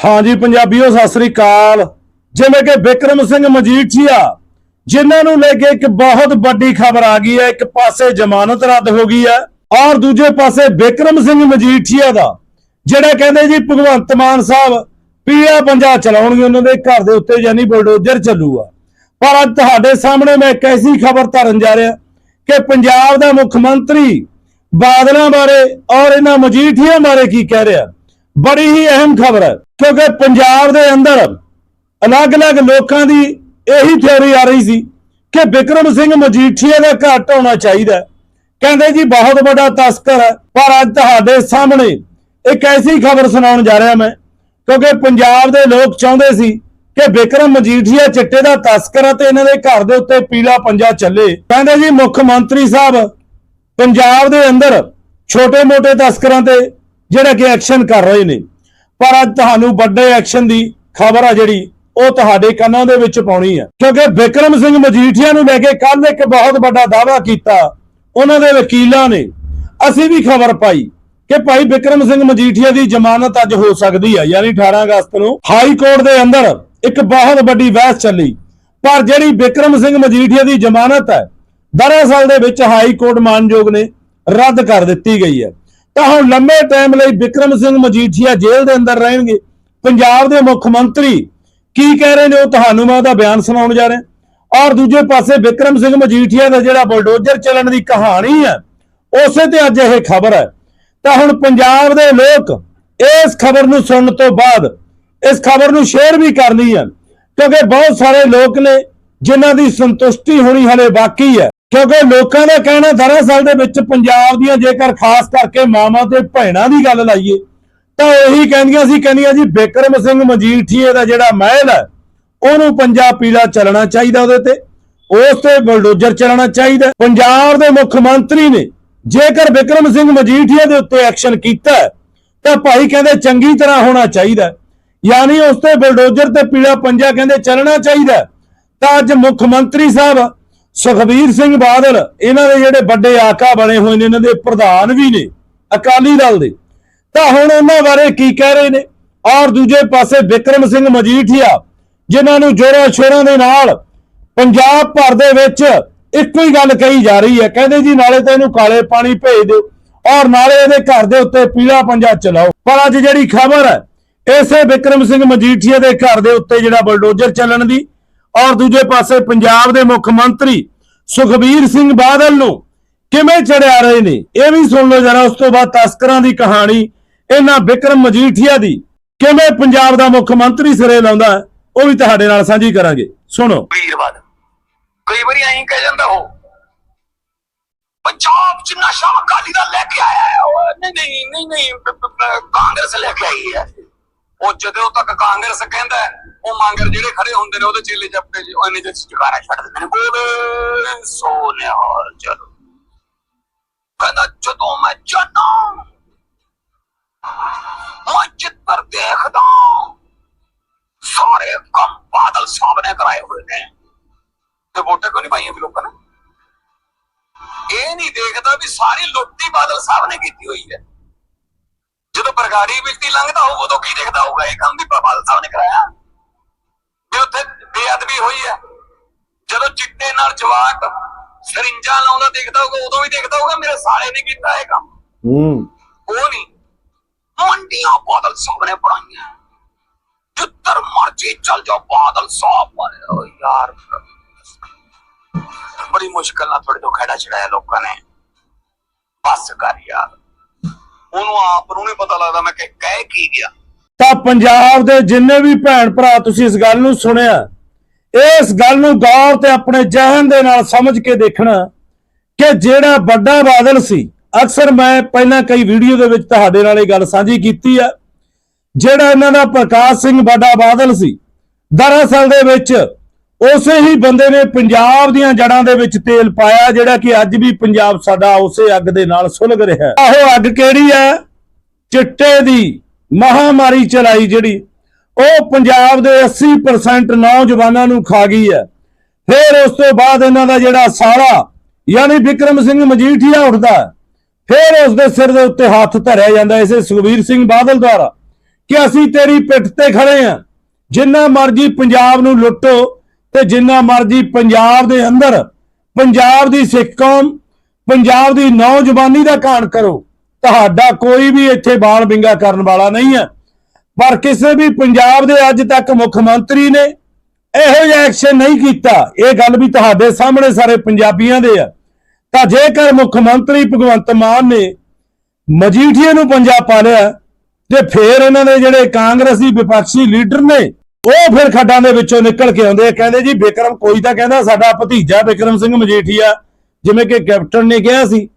ਹਾਂਜੀ ਪੰਜਾਬੀਓ, ਸਤਿ ਸ੍ਰੀ ਅਕਾਲ। ਜਿਵੇਂ ਕਿ ਵਿਕਰਮ ਸਿੰਘ ਮਜੀਠੀਆ ਜਿਨ੍ਹਾਂ ਨੂੰ ਲੈ ਕੇ ਇੱਕ ਬਹੁਤ ਵੱਡੀ ਖਬਰ ਆ ਗਈ ਹੈ, ਇੱਕ ਪਾਸੇ ਜ਼ਮਾਨਤ ਰੱਦ ਹੋ ਗਈ ਹੈ, ਔਰ ਦੂਜੇ ਪਾਸੇ ਵਿਕਰਮ ਸਿੰਘ ਮਜੀਠੀਆ ਦਾ, ਜਿਹੜਾ ਕਹਿੰਦੇ ਜੀ ਭਗਵੰਤ ਮਾਨ ਸਾਹਿਬ ਪੀਆ ਪੰਜਾ ਚਲਾਉਣਗੇ, ਉਹਨਾਂ ਦੇ ਘਰ ਦੇ ਉੱਤੇ ਯਾਨੀ ਬੁਲਡੋਜ਼ਰ ਚੱਲੂਗਾ ਪਰ ਅੱਜ ਤੁਹਾਡੇ ਸਾਹਮਣੇ ਮੈਂ ਇੱਕ ਐਸੀ ਖਬਰ ਧਰਨ ਜਾ ਰਿਹਾ ਕਿ ਪੰਜਾਬ ਦਾ ਮੁੱਖ ਮੰਤਰੀ ਬਾਦਲਾਂ ਬਾਰੇ ਔਰ ਇਹਨਾਂ ਮਜੀਠੀਆ ਬਾਰੇ ਕੀ ਕਹਿ ਰਿਹਾ। ਬੜੀ ਹੀ ਅਹਿਮ ਖਬਰ ਹੈ, ਕਿਉਂਕਿ ਪੰਜਾਬ ਦੇ ਅੰਦਰ ਅਲੱਗ-ਅਲੱਗ ਲੋਕਾਂ ਦੀ ਇਹੀ ਥਿਉਰੀ ਆ ਰਹੀ ਸੀ ਕਿ ਵਿਕਰਮ ਸਿੰਘ ਮਜੀਠੀਆ ਦਾ ਘਰ ਢਾਉਣਾ ਚਾਹੀਦਾ ਕਹਿੰਦੇ ਜੀ, ਬਹੁਤ ਵੱਡਾ ਤਸਕਰ ਹੈ, ਪਰ ਅੱਜ ਤੁਹਾਡੇ ਸਾਹਮਣੇ ਇੱਕ ਐਸੀ ਖਬਰ ਸੁਣਾਉਣ ਜਾ ਰਿਹਾ ਮੈਂ, ਕਿਉਂਕਿ ਪੰਜਾਬ ਦੇ ਲੋਕ ਚਾਹੁੰਦੇ ਸੀ ਕਿ ਵਿਕਰਮ ਮਜੀਠੀਆ ਚਿੱਟੇ ਦਾ ਤਸਕਰ ਹੈ ਤੇ ਇਹਨਾਂ ਦੇ ਘਰ ਦੇ ਉੱਤੇ ਪੀਲਾ ਪੰਜਾ ਚੱਲੇ। ਕਹਿੰਦੇ ਜੀ, ਮੁੱਖ ਮੰਤਰੀ ਸਾਹਿਬ, ਪੰਜਾਬ ਦੇ ਅੰਦਰ ਛੋਟੇ-ਮੋਟੇ ਤਸਕਰਾਂ ਤੇ ਜਿਹੜਾ ਕਿ ਐਕਸ਼ਨ ਕਰ ਰਹੇ ਨੇ। ਪਰ ਅੱਜ ਤੁਹਾਨੂੰ ਵੱਡੇ ਐਕਸ਼ਨ ਦੀ ਖਬਰ ਆ ਜਿਹੜੀ, ਉਹ ਤੁਹਾਡੇ ਕੰਨਾਂ ਦੇ ਵਿੱਚ ਪਾਉਣੀ ਹੈ ਕਿਉਂਕਿ ਵਿਕਰਮ ਸਿੰਘ ਮਜੀਠੀਆ ਨੂੰ ਲੈ ਕੇ ਕੱਲ ਇੱਕ ਬਹੁਤ ਵੱਡਾ ਦਾਅਵਾ ਕੀਤਾ। ਉਹਨਾਂ ਦੇ ਵਕੀਲਾਂ ਨੇ ਅਸੀਂ ਵੀ ਖਬਰ ਪਾਈ ਕਿ ਭਾਈ ਵਿਕਰਮ ਸਿੰਘ ਮਜੀਠੀਆ ਦੀ ਜ਼ਮਾਨਤ ਅੱਜ ਹੋ ਸਕਦੀ ਹੈ ਯਾਨੀ 18 ਅਗਸਤ ਨੂੰ ਹਾਈ ਕੋਰਟ ਦੇ ਅੰਦਰ ਇੱਕ ਬਹੁਤ ਵੱਡੀ ਬਹਿਸ ਚੱਲੀ। ਪਰ ਜਿਹੜੀ ਵਿਕਰਮ ਸਿੰਘ ਮਜੀਠੀਆ ਦੀ ਜ਼ਮਾਨਤ ਹੈ, ਦਰਅਸਲ ਦੇ ਵਿੱਚ ਹਾਈ ਕੋਰਟ ਮਾਨਯੋਗ ਨੇ ਰੱਦ ਕਰ ਦਿੱਤੀ ਗਈ ਹੈ। ਤਾਂ ਹੁਣ ਲੰਮੇ ਟਾਈਮ ਲਈ ਵਿਕਰਮ ਸਿੰਘ ਮਜੀਠੀਆ ਜੇਲ੍ਹ ਦੇ ਅੰਦਰ ਰਹਿਣਗੇ। ਪੰਜਾਬ ਦੇ ਮੁੱਖ ਮੰਤਰੀ ਕੀ ਕਹਿ ਰਹੇ ਨੇ ਉਹ ਤੁਹਾਨੂੰ ਮੈਂ ਉਹਦਾ ਬਿਆਨ ਸੁਣਾਉਣ ਜਾ ਰਿਹਾ। ਔਰ ਦੂਜੇ ਪਾਸੇ ਵਿਕਰਮ ਸਿੰਘ ਮਜੀਠੀਆ ਦਾ ਜਿਹੜਾ ਬਲਡੋਜਰ ਚੱਲਣ ਦੀ ਕਹਾਣੀ ਹੈ, ਉਸੇ ਤੇ ਅੱਜ ਇਹ ਖਬਰ ਹੈ। ਤਾਂ ਹੁਣ ਪੰਜਾਬ ਦੇ ਲੋਕ ਇਸ ਖਬਰ ਨੂੰ ਸੁਣਨ ਤੋਂ ਬਾਅਦ ਇਸ ਖਬਰ ਨੂੰ ਸ਼ੇਅਰ ਵੀ ਕਰਨੀ ਹੈ, ਕਿਉਂਕਿ ਬਹੁਤ ਸਾਰੇ ਲੋਕ ਨੇ ਜਿਨ੍ਹਾਂ ਦੀ ਸੰਤੁਸ਼ਟੀ ਹੋਣੀ ਹਲੇ ਬਾਕੀ ਹੈ। ਕਿਉਂਕਿ ਲੋਕਾਂ ਦਾ ਕਹਿਣਾ ਦਰਅਸਲ ਦੇ ਵਿੱਚ ਪੰਜਾਬ ਦੀਆਂ ਜੇਕਰ ਖਾਸ ਕਰਕੇ ਮਾਵਾਂ ਤੇ ਭੈਣਾਂ ਦੀ ਗੱਲ ਲਾਈਏ, ਤਾਂ ਉਹੀ ਕਹਿੰਦੀਆਂ ਸੀ, ਕਹਿੰਦੀਆਂ ਜੀ, ਬਿਕਰਮ ਸਿੰਘ ਮਜੀਠੀਏ ਦਾ ਜਿਹੜਾ ਮਹਿਲ ਹੈ, ਉਹਨੂੰ ਪੰਜਾਬ ਪੀਲਾ ਚੱਲਣਾ ਚਾਹੀਦਾ ਉਹਦੇ ਤੇ, ਉਸ ਤੇ ਬਲਡੋਜਰ ਚੱਲਣਾ ਚਾਹੀਦਾ ਪੰਜਾਬ ਦੇ ਮੁੱਖ ਮੰਤਰੀ ਨੇ ਜੇਕਰ ਬਿਕਰਮ ਸਿੰਘ ਮਜੀਠੀਆ ਦੇ ਉੱਤੇ ਐਕਸ਼ਨ ਕੀਤਾ ਤਾਂ ਭਾਈ ਕਹਿੰਦੇ ਚੰਗੀ ਤਰ੍ਹਾਂ ਹੋਣਾ ਚਾਹੀਦਾ ਯਾਨੀ ਉਸ ਤੇ ਬਲਡੋਜਰ ਤੇ ਪੀਲਾ ਪੰਜਾ ਕਹਿੰਦੇ ਚੱਲਣਾ ਚਾਹੀਦਾ ਤਾਂ ਅੱਜ ਮੁੱਖ ਮੰਤਰੀ ਸਾਹਿਬ ਸੁਖਬੀਰ ਸਿੰਘ ਬਾਦਲ, ਇਹਨਾਂ ਦੇ ਜਿਹੜੇ ਵੱਡੇ ਆਕਾ ਬਣੇ ਹੋਏ ਨੇ, ਇਹਨਾਂ ਦੇ ਪ੍ਰਧਾਨ ਵੀ ਨੇ ਅਕਾਲੀ ਦਲ ਦੇ। ਤਾਂ ਹੁਣ ਉਹਨਾਂ ਬਾਰੇ ਕੀ ਕਹਿ ਰਹੇ ਨੇ? ਔਰ ਦੂਜੇ ਪਾਸੇ ਵਿਕਰਮ ਸਿੰਘ ਮਜੀਠੀਆ, ਜਿਨ੍ਹਾਂ ਨੂੰ ਜੋਰਾਂ ਸ਼ੋਰਾਂ ਦੇ ਨਾਲ ਪੰਜਾਬ ਭਰ ਦੇ ਵਿੱਚ ਇੱਕੋ ਹੀ ਗੱਲ ਕਹੀ ਜਾ ਰਹੀ ਹੈ, ਕਹਿੰਦੇ ਜੀ, ਨਾਲੇ ਤਾਂ ਇਹਨੂੰ ਕਾਲੇ ਪਾਣੀ ਭੇਜ ਦਿਓ ਔਰ ਨਾਲੇ ਇਹਦੇ ਘਰ ਦੇ ਉੱਤੇ ਪੀਲਾ ਪੰਜਾ ਚਲਾਓ। ਪਰ ਅੱਜ ਜਿਹੜੀ ਖਬਰ ਹੈ, ਇਸੇ ਵਿਕਰਮ ਸਿੰਘ ਮਜੀਠੀਆ ਦੇ ਘਰ ਦੇ ਉੱਤੇ ਜਿਹੜਾ ਬਲਡੋਜ਼ਰ ਚੱਲਣ ਦੀ ਔਰ ਦੂਜੇ ਪਾਸੇ ਪੰਜਾਬ ਦੇ ਮੁੱਖ ਮੰਤਰੀ ਸੁਖਬੀਰ ਸਿੰਘ ਬਾਦਲ ਨੂੰ ਕਿਵੇਂ ਚੜਿਆ ਰਹੇ ਨੇ, ਇਹ ਵੀ ਸੁਣ ਲਓ ਜਰਾ, ਉਸ ਤੋਂ ਬਾਅਦ ਤਸਕਰਾਂ ਦੀ ਕਹਾਣੀ, ਇਹਨਾਂ ਵਿਕਰਮ ਮਜੀਠੀਆ ਦੀ ਕਿਵੇਂ ਪੰਜਾਬ ਦਾ ਮੁੱਖ ਮੰਤਰੀ ਸਿਰੇ ਲਾਉਂਦਾ, ਉਹ ਵੀ ਤੁਹਾਡੇ ਨਾਲ ਸਾਂਝੀ ਕਰਾਂਗੇ। ਸੁਣੋ। ਵੀਰਵਾਦ ਕਈ ਵਾਰੀ ਐਂ ਕਹਿ ਜਾਂਦਾ ਉਹ, ਪੰਜਾਬ ਚ ਨਸ਼ਾ ਅਕਾਲੀ ਦਲ ਲੈ ਕੇ ਆਇਆ ਹੈ? ਨਹੀਂ ਨਹੀਂ ਨਹੀਂ ਕਾਂਗਰਸ ਲੈ ਕੇ ਆਈ ਹੈ। ਉਹ ਜਦੋਂ ਤੱਕ ਕਾਂਗਰਸ ਕਹਿੰਦਾ ਉਹ ਮੰਗਰ ਜਿਹੜੇ ਖੜੇ ਹੁੰਦੇ ਨੇ, ਉਹਦੇ ਚੇਲੇ ਜੱਪੇ ਜੀ ਉਹਨੇ ਜਿਹਾ ਚਕਾਰਾ ਛੱਡ ਦਿੰਦੇ ਨੇ। ਬੋਲੇ ਸੋਨਿਹਾਲ ਚਲੋ। ਕਹਿੰਦਾ, ਜਦੋਂ ਮੈਂ ਜਾਣਾ, ਮੈਂ ਚਿੱਤਰ ਦੇਖਦਾ ਸਾਰੇ ਕੰਮ ਬਾਦਲ ਸਾਹਿਬ ਨੇ ਕਰਾਏ ਹੋਏ ਨੇ। ਤੇ ਵੋਟਾਂ ਕਿਉਂ ਨਹੀਂ ਪਾਈਆਂ ਵੀ ਲੋਕਾਂ ਨੇ? ਇਹ ਨਹੀਂ ਦੇਖਦਾ ਵੀ ਸਾਰੀ ਲੁੱਟੀ ਬਾਦਲ ਸਾਹਿਬ ਨੇ ਕੀਤੀ ਹੋਈ ਹੈ। ਬਰਗਾੜੀ ਵਿਅਕਤੀ ਲੰਘਦਾ ਹੋਊ ਉਦੋਂ ਕੀ ਦੇਖਦਾ ਹੋਊਗਾ? ਇਹ ਕੰਮ ਵੀ ਬਾਦਲ ਸਾਹਿਬ ਨੇ ਕਰਾਇਆ। ਵੀ ਉੱਥੇ ਬੇਅਦਬੀ ਹੋਈ ਹੈ। ਜਦੋਂ ਚਿੱਟੇ ਨਾਲ ਜਵਾਕ ਸਰਿੰਜਾਂ ਲਾਉਂਦਾ ਦੇਖਦਾ ਹੋਊਗਾ ਉਦੋਂ ਵੀ ਦੇਖਦਾ ਹੋਊਗਾ ਮੇਰੇ ਸਾਲੇ ਨੇ ਕੀਤਾ ਇਹ ਕੰਮ। ਹੂੰ। ਉਹ ਨਹੀਂ। ਮੰਡੀਆਂ ਬਾਦਲ ਸਾਹਿਬ ਨੇ ਬਣਾਈਆਂ। ਜਿੱਧਰ ਮਰਜ਼ੀ ਚਲ ਜਾਓ ਬਾਦਲ ਸਾਹਿਬ ਮਾਰੇ ਓ ਯਾਰ। ਬੜੀ ਮੁਸ਼ਕਲ ਨਾਲ ਥੋੜੇ ਤੋਂ ਖੜਾ ਚੜਾਇਆ ਲੋਕਾਂ ਨੇ। ਬਸ ਕਰ ਯਾਰ। ਉਹਨੂੰ ਆਪ ਨੂੰ ਨਹੀਂ ਪਤਾ ਲੱਗਦਾ ਮੈਂ ਕਿ ਕਹਿ ਕੀ ਗਿਆ। ਤਾਂ ਪੰਜਾਬ ਦੇ ਜਿੰਨੇ ਵੀ ਭੈਣ ਭਰਾ ਤੁਸੀਂ ਇਸ ਗੱਲ ਨੂੰ ਸੁਣਿਆ, ਇਸ ਗੱਲ ਨੂੰ ਗੌਰ ਤੇ ਆਪਣੇ ਜਹਨ ਦੇ ਨਾਲ ਸਮਝ ਕੇ ਦੇਖਣਾ ਕਿ ਜਿਹੜਾ ਵੱਡਾ ਬਾਦਲ ਸੀ, ਅਕਸਰ ਮੈਂ ਪਹਿਲਾਂ ਕਈ ਵੀਡੀਓ ਦੇ ਵਿੱਚ ਤੁਹਾਡੇ ਨਾਲ ਇਹ ਗੱਲ ਸਾਂਝੀ ਕੀਤੀ ਆ, ਜਿਹੜਾ ਇਹਨਾਂ ਦਾ ਪ੍ਰਕਾਸ਼ ਸਿੰਘ ਵੱਡਾ ਬਾਦਲ ਸੀ, ਦਰਅਸਲ ਦੇ ਵਿੱਚ ਉਸੇ ਹੀ ਬੰਦੇ ਨੇ ਪੰਜਾਬ ਦੀਆਂ ਜੜਾਂ ਦੇ ਵਿੱਚ ਤੇਲ ਪਾਇਆ, ਜਿਹੜਾ ਕਿ ਅੱਜ ਵੀ ਪੰਜਾਬ ਸਾਡਾ ਉਸੇ ਅੱਗ ਦੇ ਨਾਲ ਸੁਲਗ ਰਿਹਾ ਹੈ। ਆਹੋ ਅੱਗ ਕਿਹੜੀ ਹੈ? ਚਿੱਟੇ ਦੀ ਮਹਾਮਾਰੀ ਚਲਾਈ ਜਿਹੜੀ, ਉਹ ਪੰਜਾਬ ਦੇ 80% ਨੌਜਵਾਨਾਂ ਨੂੰ ਖਾ ਗਈ ਹੈ। ਫਿਰ ਉਸ ਤੋਂ ਬਾਅਦ ਇਹਨਾਂ ਦਾ ਜਿਹੜਾ ਸਾਲਾ ਯਾਨੀ ਵਿਕਰਮ ਸਿੰਘ ਮਜੀਠੀਆ ਉੱਠਦਾ ਹੈ। ਫਿਰ ਉਸ ਦੇ ਸਿਰ ਦੇ ਉੱਤੇ ਹੱਥ ਧਰਿਆ ਜਾਂਦਾ ਇਸੇ ਸੁਖਬੀਰ ਸਿੰਘ ਬਾਦਲ ਦੁਆਰਾ, ਕਿ ਅਸੀਂ ਤੇਰੀ ਪਿੱਠ ਤੇ ਖੜੇ ਆ ਜਿੰਨਾ ਮਰਜ਼ੀ ਪੰਜਾਬ ਨੂੰ ਲੁੱਟੋ ਤੇ ਜਿੰਨਾ ਮਰਜ਼ੀ ਪੰਜਾਬ ਦੇ ਅੰਦਰ, ਪੰਜਾਬ ਦੀ ਸਿੱਖ ਕੌਮ, ਪੰਜਾਬ ਦੀ ਨੌਜਵਾਨੀ ਦਾ ਕਾਣ ਕਰੋ, ਤੁਹਾਡਾ ਕੋਈ ਵੀ ਇੱਥੇ ਬਾਲ ਬਿੰਗਾ ਕਰਨ ਵਾਲਾ ਨਹੀਂ ਹੈ। ਪਰ ਕਿਸੇ ਵੀ ਪੰਜਾਬ ਦੇ ਅੱਜ ਤੱਕ ਮੁੱਖ ਮੰਤਰੀ ਨੇ ਇਹੋ ਜਿਹਾ ਐਕਸ਼ਨ ਨਹੀਂ ਕੀਤਾ। ਇਹ ਗੱਲ ਵੀ ਤੁਹਾਡੇ ਸਾਹਮਣੇ ਸਾਰੇ ਪੰਜਾਬੀਆਂ ਦੇ ਆ। ਤਾਂ ਜੇਕਰ ਮੁੱਖ ਮੰਤਰੀ ਭਗਵੰਤ ਮਾਨ ਨੇ ਮਜੀਠੀਏ ਨੂੰ ਪੰਜਾਬ ਪਾ ਲਿਆ, ਤੇ ਫਿਰ ਇਹਨਾਂ ਦੇ ਜਿਹੜੇ ਕਾਂਗਰਸੀ ਵਿਪਕਸ਼ੀ ਲੀਡਰ ਨੇ ਉਹ ਫਿਰ ਖੱਡਾਂ ਦੇ ਵਿੱਚੋਂ ਨਿਕਲ ਕੇ ਆਉਂਦੇ ਆ। ਕਹਿੰਦੇ ਜੀ, ਬਿਕਰਮ ਕੋਈ ਤਾਂ ਕਹਿੰਦਾ ਸਾਡਾ ਭਤੀਜਾ ਬਿਕਰਮ ਸਿੰਘ ਮਜੀਠੀਆ, ਜਿਵੇਂ ਕਿ ਕੈਪਟਨ ਨੇ ਕਿਹਾ ਸੀ।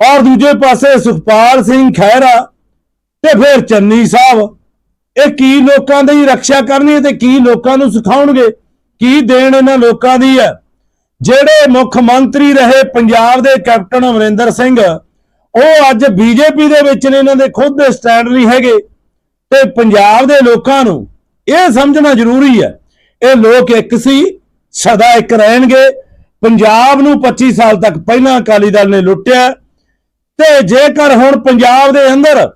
ਔਰ ਦੂਜੇ ਪਾਸੇ ਸੁਖਪਾਲ ਸਿੰਘ ਖਹਿਰਾ ਤੇ ਫਿਰ ਚੰਨੀ ਸਾਹਿਬ। ਇਹ ਕੀ ਲੋਕਾਂ ਦੀ ਰੱਖਿਆ ਕਰਨੀ ਤੇ ਕੀ ਲੋਕਾਂ ਨੂੰ ਸਿਖਾਉਣਗੇ? ਕੀ ਦੇਣ ਇਹਨਾਂ ਲੋਕਾਂ ਦੀ ਹੈ? ਜਿਹੜੇ ਮੁੱਖ ਮੰਤਰੀ ਰਹੇ ਪੰਜਾਬ ਦੇ ਕੈਪਟਨ ਅਮਰਿੰਦਰ ਸਿੰਘ, ਉਹ ਅੱਜ ਬੀਜੇਪੀ ਦੇ ਵਿੱਚ ਨੇ, ਇਹਨਾਂ ਦੇ ਖੁਦ ਦੇ ਸਟੈਂਡ ਨਹੀਂ ਹੈਗੇ। ਤੇ ਪੰਜਾਬ ਦੇ ਲੋਕਾਂ ਨੂੰ ਇਹ ਸਮਝਣਾ ਜ਼ਰੂਰੀ ਹੈ। ਇਹ ਲੋਕ ਇੱਕ ਸੀ, ਸਦਾ ਇੱਕ ਰਹਿਣਗੇ। ਪੰਜਾਬ ਨੂੰ 25 ਸਾਲ ਤੱਕ ਪਹਿਲਾਂ ਅਕਾਲੀ ਦਲ ਨੇ ਲੁੱਟਿਆ। ਤੇ ਜੇਕਰ ਹੁਣ ਪੰਜਾਬ ਦੇ ਅੰਦਰ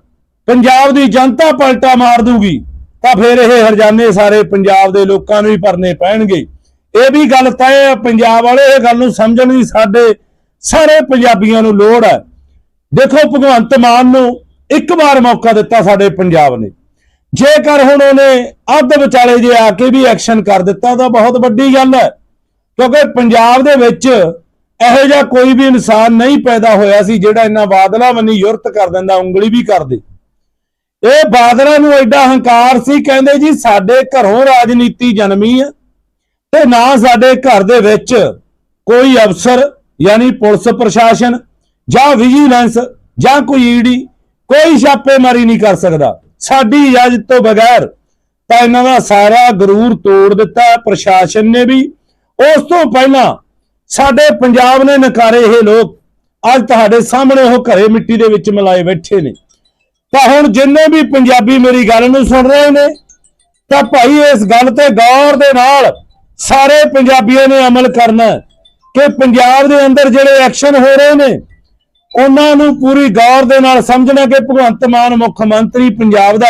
ਪੰਜਾਬ ਦੀ ਜਨਤਾ ਪਲਟਾ ਮਾਰ ਦੂਗੀ, ਤਾਂ ਫਿਰ ਇਹ ਹਰਜਾਨੇ ਸਾਰੇ ਪੰਜਾਬ ਦੇ ਲੋਕਾਂ ਨੂੰ ਹੀ ਭਰਨੇ ਪੈਣਗੇ। ਇਹ ਵੀ ਗੱਲ ਤੈਅ ਹੈ, ਪੰਜਾਬ ਵਾਲੇ ਇਹ ਗੱਲ ਨੂੰ ਸਮਝਣ ਦੀ ਸਾਡੇ ਸਾਰੇ ਪੰਜਾਬੀਆਂ ਨੂੰ ਲੋੜ ਹੈ। ਦੇਖੋ ਭਗਵੰਤ ਮਾਨ ਨੂੰ ਇੱਕ ਵਾਰ ਮੌਕਾ ਦਿੱਤਾ ਸਾਡੇ ਪੰਜਾਬ ਨੇ। ਜੇਕਰ ਹੁਣ ਉਹਨੇ ਅੱਧ ਵਿਚਾਲੇ ਜੇ ਆ ਕੇ ਵੀ ਐਕਸ਼ਨ ਕਰ ਦਿੱਤਾ, ਤਾਂ ਬਹੁਤ ਵੱਡੀ ਗੱਲ ਹੈ। ਕਿਉਂਕਿ ਪੰਜਾਬ ਦੇ ਵਿੱਚ ਇਹੋ ਜਿਹਾ ਕੋਈ ਵੀ ਇਨਸਾਨ ਨਹੀਂ ਪੈਦਾ ਹੋਇਆ ਸੀ ਜਿਹੜਾ ਇੰਨਾ ਬਾਦਲਾ ਮੰਨੀ ਯੁਰਤ ਕਰ ਦਿੰਦਾ, ਉਂਗਲੀ ਵੀ ਕਰ ਦੇ। ਇਹ ਬਾਦਲਾਂ ਨੂੰ ਐਡਾ ਹੰਕਾਰ ਸੀ, ਕਹਿੰਦੇ ਜੀ ਸਾਡੇ ਘਰੋਂ ਰਾਜਨੀਤੀ ਜਨਮੀ ਹੈ ਤੇ ਨਾ ਸਾਡੇ ਘਰ ਦੇ ਵਿੱਚ ਕੋਈ ਅਫਸਰ, ਯਾਨੀ ਪੁਲਿਸ ਪ੍ਰਸ਼ਾਸਨ ਜਾਂ ਵਿਜੀਲੈਂਸ ਜਾਂ ਕੋਈ ਈਡੀ ਕੋਈ ਛਾਪੇਮਾਰੀ ਨਹੀਂ ਕਰ ਸਕਦਾ। ਸਾਡੀ ਇਜਾਜ਼ਤ ਤੋਂ ਬਗੈਰ ਤਾਂ ਇਹਨਾਂ ਦਾ ਸਾਰਾ ਗਰੂਰ ਤੋੜ ਦਿੱਤਾ ਪ੍ਰਸ਼ਾਸਨ ਨੇ ਵੀ। ਉਸ ਤੋਂ ਪਹਿਲਾਂ ਸਾਡੇ ਪੰਜਾਬ ਨੇ ਨਕਾਰੇ ਇਹ ਲੋਕ ਅੱਜ ਤੁਹਾਡੇ ਸਾਹਮਣੇ ਉਹ ਘਰੇ ਮਿੱਟੀ ਦੇ ਵਿੱਚ ਮਿਲਾਏ ਬੈਠੇ ਨੇ। ਤਾਂ ਹੁਣ ਜਿੰਨੇ ਵੀ ਪੰਜਾਬੀ ਮੇਰੀ ਗੱਲ ਨੂੰ ਸੁਣ ਰਹੇ ਨੇ, ਤਾਂ ਭਾਈ ਇਸ ਗੱਲ ਤੇ ਗੌਰ ਦੇ ਨਾਲ ਸਾਰੇ ਪੰਜਾਬੀਆਂ ਨੇ ਅਮਲ ਕਰਨਾ ਕਿ ਪੰਜਾਬ ਦੇ ਅੰਦਰ ਜਿਹੜੇ ਐਕਸ਼ਨ ਹੋ ਰਹੇ ਨੇ ਉਹਨਾਂ ਨੂੰ ਪੂਰੀ ਗੌਰ ਦੇ ਨਾਲ ਸਮਝਣਾ ਕਿ ਭਗਵੰਤ ਮਾਨ ਮੁੱਖ ਮੰਤਰੀ ਪੰਜਾਬ ਦਾ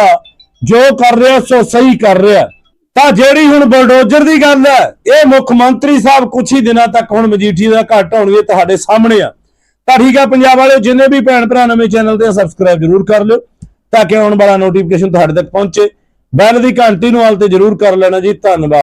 ਜੋ ਕਰ ਰਿਹਾ, ਸੋ ਸਹੀ ਕਰ ਰਿਹਾ। ਤਾਂ ਜਿਹੜੀ ਹੁਣ ਬਲਡੋਜ਼ਰ ਦੀ ਗੱਲ ਹੈ, ਇਹ ਮੁੱਖ ਮੰਤਰੀ ਸਾਹਿਬ ਕੁਝ ਹੀ ਦਿਨਾਂ ਤੱਕ ਹੁਣ ਮਜੀਠੀ ਦਾ ਘੱਟ ਹੋਣਗੇ ਤੁਹਾਡੇ ਸਾਹਮਣੇ ਆ। ਤਾਂ ਠੀਕ ਆ, ਪੰਜਾਬ ਵਾਲਿਓ, ਜਿੰਨੇ ਵੀ ਭੈਣ ਭਰਾ ਨਵੇਂ ਚੈਨਲ ਤੇ ਸਬਸਕ੍ਰਾਈਬ ਜਰੂਰ ਕਰ ਲਿਓ, ਤਾਂ ਕਿ ਆਉਣ ਵਾਲਾ ਨੋਟੀਫਿਕੇਸ਼ਨ ਤੁਹਾਡੇ ਤੱਕ ਪਹੁੰਚੇ। ਬੈਲ ਦੀ ਘੰਟੀ ਨੂੰ ਹਾਲ ਤੇ ਜਰੂਰ ਕਰ ਲੈਣਾ ਜੀ, ਧੰਨਵਾਦ।